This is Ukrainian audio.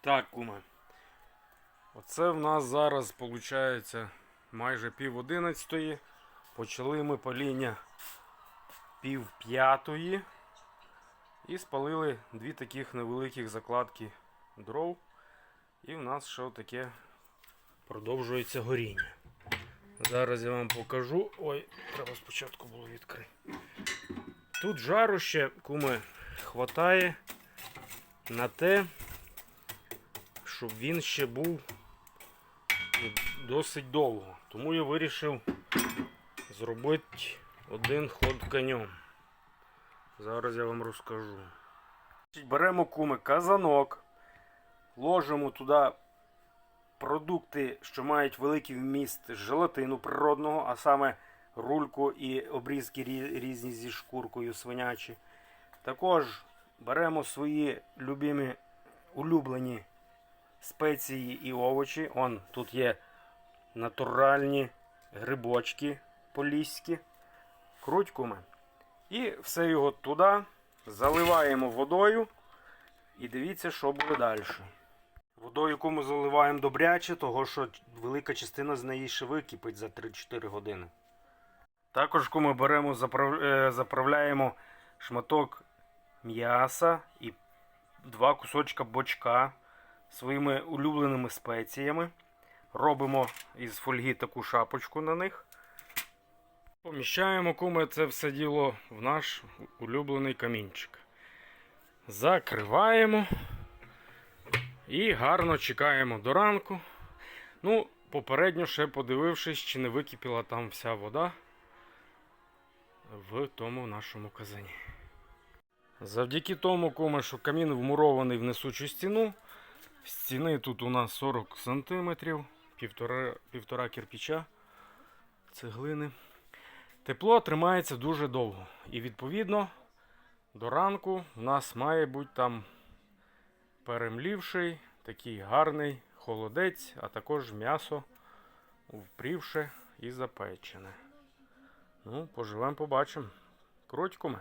Так, куме. Оце в нас зараз виходить майже пів одинадцятої. Почали ми паління пів п'ятої. І спалили дві таких невеликих закладки дров. І в нас ще таке продовжується горіння. Зараз я вам покажу. Ой, треба спочатку було відкрити. Тут жаруще, куме, хватає на те, щоб він ще був досить довго. Тому я вирішив зробити один ход конем. Зараз я вам розкажу. Беремо куми казанок, ложимо туди продукти, що мають великий вміст желатину природного, а саме рульку і обрізки різні зі шкуркою свинячі. Також беремо свої любимі улюблені спеції і овочі. Он тут є натуральні грибочки поліські, крутькуми. І все його туди заливаємо водою. І дивіться, що буде далі. Водою, яку ми заливаємо добряче, того що велика частина з неї ще википить за 3-4 години. Також ми беремо, е, заправляємо шматок м'яса і два кусочка бочка своїми улюбленими спеціями. Робимо із фольги таку шапочку на них. Поміщаємо куме це все діло в наш улюблений камінчик. Закриваємо і гарно чекаємо до ранку. Ну, попередньо ще подивившись, чи не википіла там вся вода в тому нашому казані. Завдяки тому, куме, що камін вмурований в несучу стіну. Стіни тут у нас 40 см, півтора, півтора кирпича цеглини. Тепло тримається дуже довго. І відповідно до ранку у нас має бути там перемлівший, такий гарний холодець, а також м'ясо впрівше і запечене. Ну, поживемо, побачимо. Крутькуме.